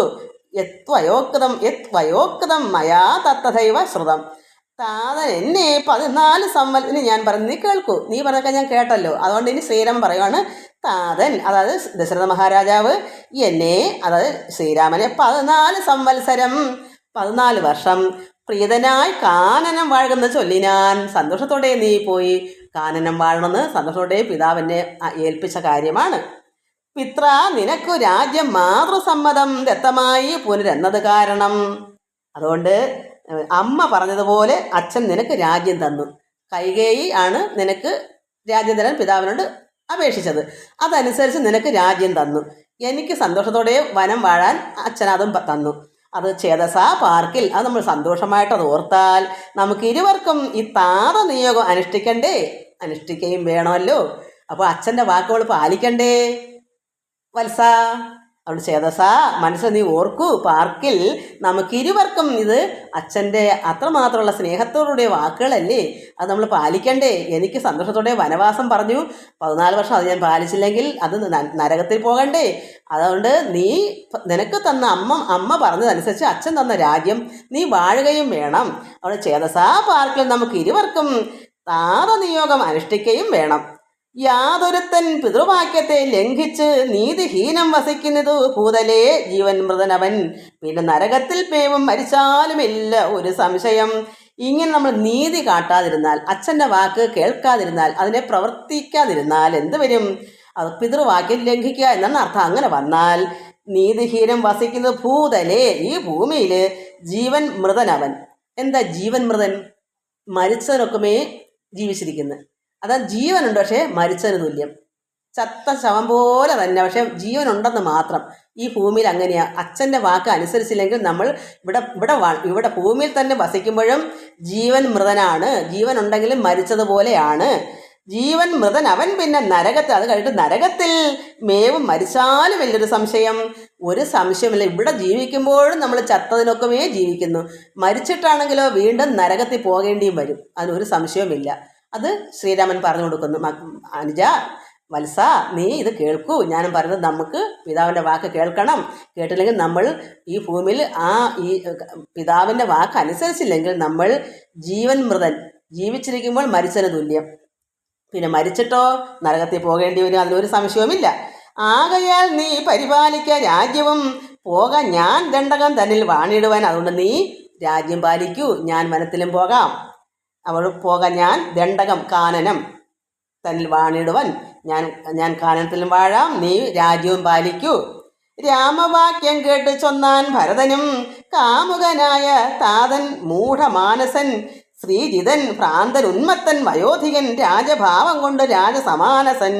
യത്വയോക്തം യത്വയോക്തം മയാ തത്തദൈവ ശ്രുതം. താതൻ എന്നെ പതിനാല് സമ്മതിന് ഞാൻ പറഞ്ഞു നീ കേൾക്കൂ. നീ പറഞ്ഞൊക്കെ ഞാൻ കേട്ടല്ലോ. അതുകൊണ്ട് ഇനി ശ്രീരാമൻ പറയുവാണ് താതൻ അതായത് ദശരഥ മഹാരാജാവ് എന്നെ അതായത് ശ്രീരാമനെ പതിനാല് സംവത്സരം പതിനാല് വർഷം പ്രീതനായി കാനനം വാഴുന്ന ചൊല്ലിനാൻ സന്തോഷത്തോടെ നീ പോയി കാനനം വാഴണമെന്ന് സന്തോഷത്തോടെ പിതാവിനെ ഏൽപ്പിച്ച കാര്യമാണ്. പിത്ര നിനക്കു രാജ്യം മാതൃസമ്മതം ദത്തമായി പുനരെന്നത് കാരണം? അതുകൊണ്ട് അമ്മ പറഞ്ഞതുപോലെ അച്ഛൻ നിനക്ക് രാജ്യം തന്നു. കൈകേയി ആണ് നിനക്ക് രാജ്യം തരാൻ പിതാവിനോട് അപേക്ഷിച്ചത്. അതനുസരിച്ച് നിനക്ക് രാജ്യം തന്നു. എനിക്ക് സന്തോഷത്തോടെ വനം വാഴാൻ അച്ഛൻ അതും തന്നു. അത് ചേതസ പാർക്കിൽ. അത് നമ്മൾ സന്തോഷമായിട്ട് അത് ഓർത്താൽ നമുക്ക് ഇരുവർക്കും ഈ താത നിയോഗം അനുഷ്ഠിക്കണ്ടേ? അനുഷ്ഠിക്കുകയും വേണമല്ലോ. അപ്പോൾ അച്ഛന്റെ വാക്കുകൾ പാലിക്കണ്ടേ? വത്സ. അവിടെ ചേതസ മനസ്സ് നീ ഓർക്കൂ പാർക്കിൽ നമുക്കിരുവർക്കും ഇത് അച്ഛന്റെ അത്രമാത്രമുള്ള സ്നേഹത്തോടുകൂടിയ വാക്കുകളല്ലേ? അത് നമ്മൾ പാലിക്കണ്ടേ? എനിക്ക് സന്തോഷത്തോടെ വനവാസം പറഞ്ഞു. പതിനാല് വർഷം അത് ഞാൻ പാലിച്ചില്ലെങ്കിൽ അത് നരകത്തിൽ പോകണ്ടേ? അതുകൊണ്ട് നീ നിനക്ക് തന്ന അമ്മ അമ്മ പറഞ്ഞതനുസരിച്ച് അച്ഛൻ തന്ന രാജ്യം നീ വാഴുകയും വേണം. അവിടെ ചേതസാ പാർക്കിൽ നമുക്ക് ഇരുവർക്കും താതനിയോഗം അനുഷ്ഠിക്കുകയും വേണം. യാതൊരുത്തൻ പിതൃവാക്യത്തെ ലംഘിച്ച് നീതിഹീനം വസിക്കുന്നത് ഭൂതലേ ജീവൻ മൃതനവൻ. പിന്നെ നരകത്തിൽ പേവും മരിച്ചാലുമില്ല ഒരു സംശയം. ഇങ്ങനെ നമ്മൾ നീതി കാട്ടാതിരുന്നാൽ അച്ഛന്റെ വാക്ക് കേൾക്കാതിരുന്നാൽ അതിനെ പ്രവർത്തിക്കാതിരുന്നാൽ എന്ത് വരും? അത് പിതൃവാക്യം ലംഘിക്കുക എന്നാണ് അർത്ഥം. അങ്ങനെ വന്നാൽ നീതിഹീനം വസിക്കുന്നത് ഭൂതലേ ഈ ഭൂമിയിൽ ജീവൻ മൃതനവൻ. എന്താ ജീവൻ മൃതൻ? മരിച്ചവനൊക്കുമേ ജീവിച്ചിരിക്കുന്നത് അതാ ജീവനുണ്ട് പക്ഷേ മരിച്ചതിന് തുല്യം. ചത്ത ശവം പോലെ തന്നെ പക്ഷേ ജീവനുണ്ടെന്ന് മാത്രം. ഈ ഭൂമിയിൽ അങ്ങനെയാണ് അച്ഛന്റെ വാക്ക് അനുസരിച്ചില്ലെങ്കിൽ നമ്മൾ ഇവിടെ ഇവിടെ ഇവിടെ ഭൂമിയിൽ തന്നെ വസിക്കുമ്പോഴും ജീവൻ മൃതനാണ്. ജീവൻ ഉണ്ടെങ്കിലും മരിച്ചതുപോലെയാണ് ജീവൻ മൃതൻ അവൻ പിന്നെ നരകത്തിൽ അത് കഴിഞ്ഞിട്ട് നരകത്തിൽ മേവും മരിച്ചാലും വലിയൊരു സംശയം. ഒരു സംശയമില്ല ഇവിടെ ജീവിക്കുമ്പോഴും നമ്മൾ ചത്തതിനൊക്കമേ ജീവിക്കുന്നു. മരിച്ചിട്ടാണെങ്കിലോ വീണ്ടും നരകത്തിൽ പോകേണ്ടിയും വരും. അതിനൊരു സംശയവുമില്ല. അത് ശ്രീരാമൻ പറഞ്ഞു കൊടുക്കുന്നു. അനുജ വത്സ നീ ഇത് കേൾക്കൂ. ഞാനും പറയുന്നത് നമുക്ക് പിതാവിന്റെ വാക്ക് കേൾക്കണം. കേട്ടില്ലെങ്കിൽ നമ്മൾ ഈ ഭൂമിയിൽ ആ ഈ പിതാവിന്റെ വാക്ക് അനുസരിച്ചില്ലെങ്കിൽ നമ്മൾ ജീവൻ മൃതൻ ജീവിച്ചിരിക്കുമ്പോൾ മരിച്ചതിന് തുല്യം. പിന്നെ മരിച്ചിട്ടോ നരകത്തിൽ പോകേണ്ടി വരും അതിനൊരു സംശയവുമില്ല. ആകയാൽ നീ പരിപാലിക്ക രാജ്യവും പോകാൻ ഞാൻ ദണ്ഡകം തന്നിൽ വാണിടുവാൻ. അതുകൊണ്ട് നീ രാജ്യം പാലിക്കൂ ഞാൻ വനത്തിലും പോകാം. അവൾ പോക ഞാൻ ദണ്ഡകം കാനനം തന്നിൽ വാണിടുവൻ. ഞാൻ ഞാൻ കാനനത്തിലും വാഴാം നീ രാജ്യവും പാലിക്കൂ. രാമവാക്യം കേട്ട് ചൊന്നാൻ ഭരതനും കാമുകനായ താതൻ മൂഢമാനസൻ ശ്രീജിതൻ ഭ്രാന്തൻ ഉന്മത്തൻ വയോധികൻ രാജഭാവം കൊണ്ട് രാജസമാനസൻ.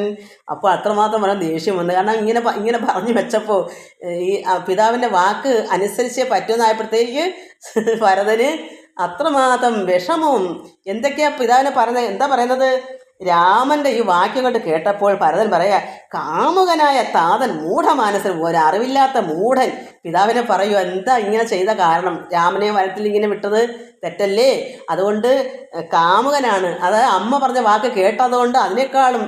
അപ്പോൾ അത്രമാത്രം വളരെ ദേഷ്യം വന്നു. കാരണം ഇങ്ങനെ ഇങ്ങനെ പറഞ്ഞു വെച്ചപ്പോൾ ഈ പിതാവിന്റെ വാക്ക് അനുസരിച്ചേ പറ്റുമെന്നായപ്പോഴത്തേക്ക് ഭരതന് അത്രമാത്രം വിഷമവും എന്തൊക്കെയാ പിതാവിനെ പറയുന്നത്? എന്താ പറയുന്നത്? രാമന്റെ ഈ വാക്യം കൊണ്ട് കേട്ടപ്പോൾ ഭരതൻ പറയാ കാമുകനായ താതൻ മൂഢമാനസൻ ഒരു അറിവില്ലാത്ത മൂഢൻ. പിതാവിനെ പറയൂ എന്താ ഇങ്ങനെ ചെയ്ത കാരണം? രാമനെ വനത്തിൽ ഇങ്ങനെ വിട്ടത് തെറ്റല്ലേ? അതുകൊണ്ട് കാമുകനാണ്. അതായത് അമ്മ പറഞ്ഞ വാക്ക് കേട്ടതുകൊണ്ട് അതിനേക്കാളും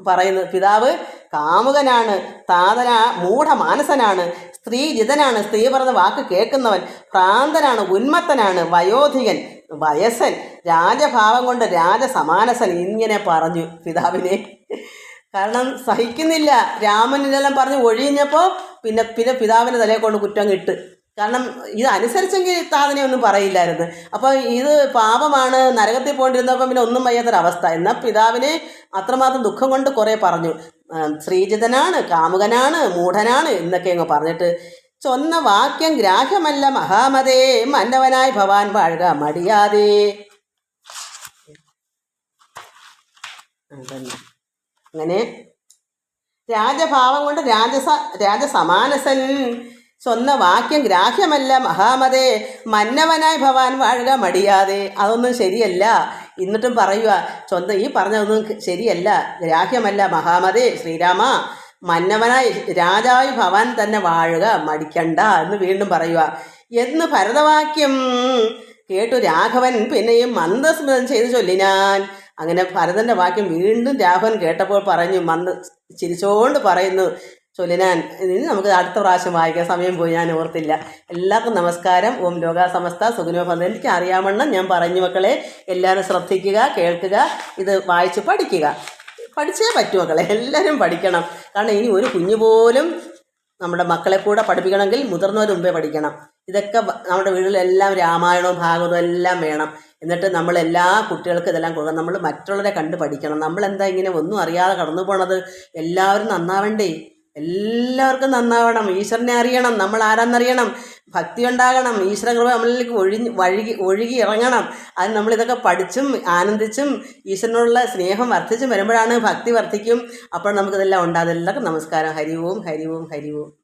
പറയുന്നു പിതാവ് കാമുകനാണ് താതന മൂഢമാനസനാണ്. സ്ത്രീ ജിതനാണ് സ്ത്രീ പറഞ്ഞ വാക്ക് കേൾക്കുന്നവൻ ഭ്രാന്തനാണ് ഉന്മത്തനാണ് വയോധികൻ വയസ്സൻ രാജഭാവം കൊണ്ട് രാജസമാനസൻ ഇങ്ങനെ പറഞ്ഞു പിതാവിനെ. കാരണം സഹിക്കുന്നില്ല. രാമൻ ഇതെല്ലാം പറഞ്ഞ് ഒഴിഞ്ഞപ്പോൾ പിന്നെ പിന്നെ പിതാവിന്റെ തലയെ കൊണ്ട് കുറ്റം കിട്ട് കാരണം ഇത് അനുസരിച്ചെങ്കിൽ താതനെ ഒന്നും പറയില്ലായിരുന്നു. അപ്പോൾ ഇത് പാപമാണ് നരകത്തിൽ പോണ്ടിരുന്നപ്പം പിന്നെ ഒന്നും വയ്യാത്തൊരവസ്ഥ. എന്നാൽ പിതാവിനെ അത്രമാത്രം ദുഃഖം കൊണ്ട് കുറേ പറഞ്ഞു. ശ്രീജിതനാണ് കാമുകനാണ് മൂഢനാണ് എന്നൊക്കെ അങ്ങ് പറഞ്ഞിട്ട് ചൊന്ന വാക്യം ഗ്രാഹ്യമല്ല മഹാമതേ മന്നവനായി ഭവാൻ വാഴുക മടിയാതെ. അങ്ങനെ രാജഭാവം കൊണ്ട് രാജസ രാജസമാനസൻ സ്വന്ന വാക്യം ഗ്രാഹ്യമല്ല മഹാമതേ. മന്നവനായി ഭവാൻ വാഴുക മടിയാതെ. അതൊന്നും ശരിയല്ല. എന്നിട്ടും പറയുക സ്വന്തം ഈ പറഞ്ഞതൊന്നും ശരിയല്ല. ഗ്രാഹ്യമല്ല മഹാമതേ. ശ്രീരാമ മന്നവനായി രാജായി ഭവാൻ തന്നെ വാഴുക മടിക്കണ്ട. എന്ന് വീണ്ടും പറയുക. എന്ന് ഭരതവാക്യം കേട്ടു രാഘവൻ പിന്നെയും മന്ദസ്മൃതം ചെയ്തു ചൊല്ലിനാൻ അങ്ങനെ ഭരതന്റെ വാക്യം വീണ്ടും രാഘവൻ കേട്ടപ്പോൾ പറഞ്ഞു മന്ദ ചിരിച്ചോണ്ട് പറയുന്നു ചൊല്ലിനാൻ ഇനി നമുക്ക് അടുത്ത പ്രാവശ്യം വായിക്കാൻ സമയം പോയി ഞാൻ ഓർത്തില്ല. എല്ലാവർക്കും നമസ്കാരം. ഓം ലോക സമസ്ത സുഖനോ ഭദ്ര എനിക്ക് അറിയാമെണ്ണം ഞാൻ പറഞ്ഞു മക്കളെ എല്ലാവരും ശ്രദ്ധിക്കുക കേൾക്കുക ഇത് വായിച്ച് പഠിക്കുക. പഠിച്ചേ പറ്റൂ മക്കളെ എല്ലാവരും പഠിക്കണം. കാരണം ഇനി ഒരു കുഞ്ഞു പോലും നമ്മുടെ മക്കളെ കൂടെ പഠിപ്പിക്കണമെങ്കിൽ മുതിർന്നവർ മുമ്പേ പഠിക്കണം. ഇതൊക്കെ നമ്മുടെ വീട്ടിലെല്ലാം രാമായണവും ഭാഗവതവും എല്ലാം വേണം. എന്നിട്ട് നമ്മൾ എല്ലാ കുട്ടികൾക്കും ഇതെല്ലാം കൊടുക്കണം. നമ്മൾ മറ്റുള്ളവരെ കണ്ട് പഠിക്കണം. നമ്മളെന്താ ഇങ്ങനെ ഒന്നും അറിയാതെ കടന്നു പോണത്? എല്ലാവരും നന്നാവണ്ടേ? എല്ലാവർക്കും നന്നാവണം. ഈശ്വരനെ അറിയണം. നമ്മൾ ആരാന്നറിയണം. ഭക്തി ഉണ്ടാകണം. ഈശ്വര കൃപ നമ്മളിലേക്ക് ഒഴിഞ്ഞ് വഴുകി ഒഴുകി ഇറങ്ങണം. അത് നമ്മളിതൊക്കെ പഠിച്ചും ആനന്ദിച്ചും ഈശ്വരനോടുള്ള സ്നേഹം വർദ്ധിച്ചും വരുമ്പോഴാണ് ഭക്തി വർദ്ധിക്കും. അപ്പോൾ നമുക്കിതെല്ലാം ഉണ്ടാകും എല്ലാവർക്കും നമസ്കാരം. ഹരിവും ഹരിവും ഹരി ഓം ഹരി ഓം.